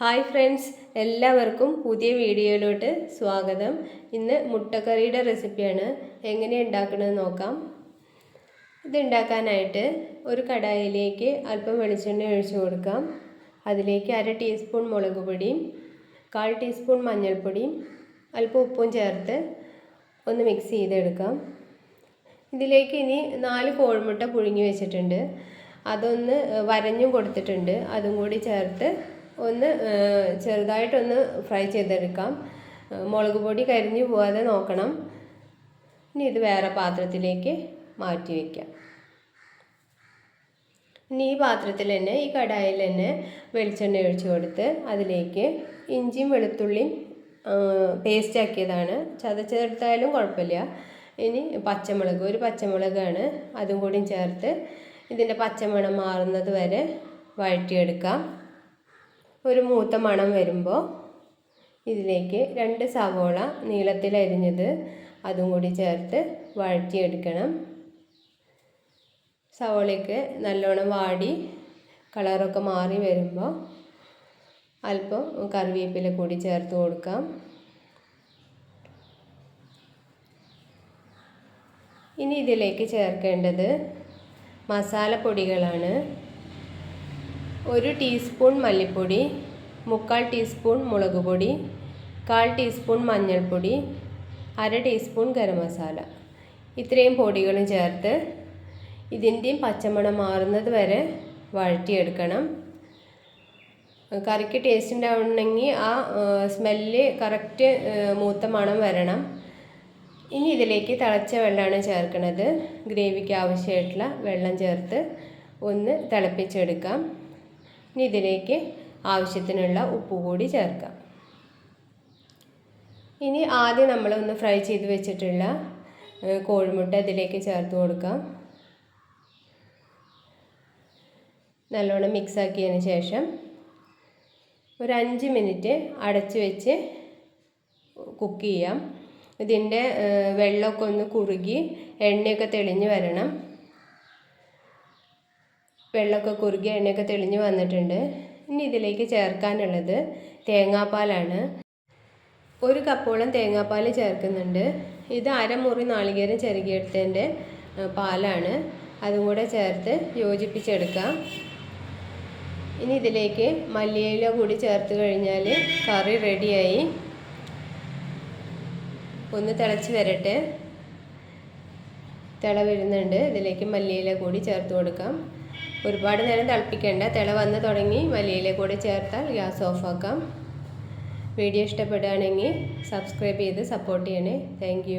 Hi friends എല്ലാവർക്കും പുതിയ വീഡിയോയിലോട്ട് സ്വാഗതം. ഇന്ന് മുട്ടക്കറിയുടെ റെസിപ്പിയാണ്. എങ്ങനെ ഉണ്ടാക്കണമെന്ന് നോക്കാം. ഇത് ഉണ്ടാക്കാനായിട്ട് ഒരു കടായിലേക്ക് അല്പം വെളിച്ചെണ്ണ ഒഴിച്ചു കൊടുക്കാം. അതിലേക്ക് അര ടീസ്പൂൺ മുളക് പൊടിയും കാൽ ടീസ്പൂൺ മഞ്ഞൾപ്പൊടിയും അല്പം ഉപ്പും ചേർത്ത് ഒന്ന് മിക്സ് ചെയ്തെടുക്കാം. ഇതിലേക്ക് ഇനി നാല് കോഴിമുട്ട പുഴുങ്ങി വെച്ചിട്ടുണ്ട്. അതൊന്ന് വരഞ്ഞും കൊടുത്തിട്ടുണ്ട്. അതും കൂടി ചേർത്ത് ഒന്ന് ചെറുതായിട്ടൊന്ന് ഫ്രൈ ചെയ്തെടുക്കാം. മുളക് പൊടി കരിഞ്ഞു പോകാതെ നോക്കണം. ഇനി ഇത് വേറെ പാത്രത്തിലേക്ക് മാറ്റി വയ്ക്കാം ഇനി ഈ പാത്രത്തിൽ തന്നെ ഈ കടായിൽ തന്നെ വെളിച്ചെണ്ണ ഒഴിച്ചു കൊടുത്ത് അതിലേക്ക് ഇഞ്ചിയും വെളുത്തുള്ളിയും പേസ്റ്റ് ആക്കിയതാണ്. ചതച്ചെടുത്തായാലും കുഴപ്പമില്ല. ഇനി പച്ചമുളക് ഒരു പച്ചമുളകാണ്. അതും കൂടി ചേർത്ത് ഇതിന്റെ പച്ചമണം മാറുന്നത് വരെ വഴറ്റിയെടുക്കാം. ഒരു മൂത്ത മണം വരുമ്പോൾ ഇതിലേക്ക് രണ്ട് സവോള നീളത്തിൽ അരിഞ്ഞത് അതും കൂടി ചേർത്ത് വഴറ്റിയെടുക്കണം. സവോളയ്ക്ക് നല്ലോണം വാടി കളറൊക്കെ മാറി വരുമ്പോൾ അല്പം കറിവേപ്പില കൂടി ചേർത്ത് കൊടുക്കാം. ഇനി ഇതിലേക്ക് ചേർക്കേണ്ടത് മസാലപ്പൊടികളാണ്. ഒരു ടീസ്പൂൺ മല്ലിപ്പൊടി മുക്കാൽ ടീസ്പൂൺ മുളക് പൊടി കാൽ ടീസ്പൂൺ മഞ്ഞൾപ്പൊടി അര ടീസ്പൂൺ ഗരം മസാല. ഇത്രയും പൊടികളും ചേർത്ത് ഇതിന്റെയും പച്ചമണം മാറുന്നത് വരെ വഴറ്റിയെടുക്കണം. കറിക്ക് ടേസ്റ്റ് ഉണ്ടാവണമെങ്കിൽ ആ സ്മെല്ല് കറക്റ്റ് മൂത്ത മണം വരണം. ഇനി ഇതിലേക്ക് തിളച്ച വെള്ളമാണ് ചേർക്കുന്നത്. ഗ്രേവിക്ക് ആവശ്യമായിട്ടുള്ള വെള്ളം ചേർത്ത് ഒന്ന് തിളപ്പിച്ചെടുക്കാം. ഇനി ഇതിലേക്ക് ആവശ്യത്തിനുള്ള ഉപ്പ് കൂടി ചേർക്കാം. ഇനി ആദ്യം നമ്മൾ ഒന്ന് ഫ്രൈ ചെയ്ത് വെച്ചിട്ടുള്ള കോഴിമുട്ട ഇതിലേക്ക് ചേർത്ത് കൊടുക്കാം. നല്ലോണം മിക്സ് ആക്കിയതിന് ശേഷം ഒരു അഞ്ച് മിനിറ്റ് അടച്ച് വെച്ച് കുക്ക് ചെയ്യാം. ഇതിന്റെ വെള്ളമൊക്കെ ഒന്ന് കുറുകി എണ്ണയൊക്കെ തെളിഞ്ഞ് വരണം. വെള്ളമൊക്കെ കുറുകി എണ്ണയൊക്കെ തെളിഞ്ഞ് വന്നിട്ടുണ്ട്. ഇനി ഇതിലേക്ക് ചേർക്കാനുള്ളത് തേങ്ങാപ്പാലാണ്. ഒരു കപ്പോളം തേങ്ങാപ്പാൽ ചേർക്കുന്നുണ്ട്. ഇത് അരമുറി നാളികേരം ചെറുകിയെടുത്തതിന്റെ പാലാണ്. അതും കൂടെ ചേർത്ത് യോജിപ്പിച്ചെടുക്കാം. ഇനി ഇതിലേക്ക് മല്ലിയില കൂടി ചേർത്ത് കഴിഞ്ഞാൽ കറി റെഡിയായി. ഒന്ന് തിളച്ച് വരട്ടെ. തിള വരുന്നുണ്ട്. ഇതിലേക്ക് മല്ലിയില കൂടി ചേർത്ത് കൊടുക്കാം. ഒരുപാട് നേരം തിളപ്പിക്കേണ്ട. തിള വന്ന് തുടങ്ങി മല്ലിയിലെ കൂടെ ചേർത്താൽ ഗ്യാസ് ഓഫാക്കാം. വീഡിയോ ഇഷ്ടപ്പെടുകയാണെങ്കിൽ സബ്സ്ക്രൈബ് ചെയ്ത് സപ്പോർട്ട് ചെയ്യണേ. താങ്ക്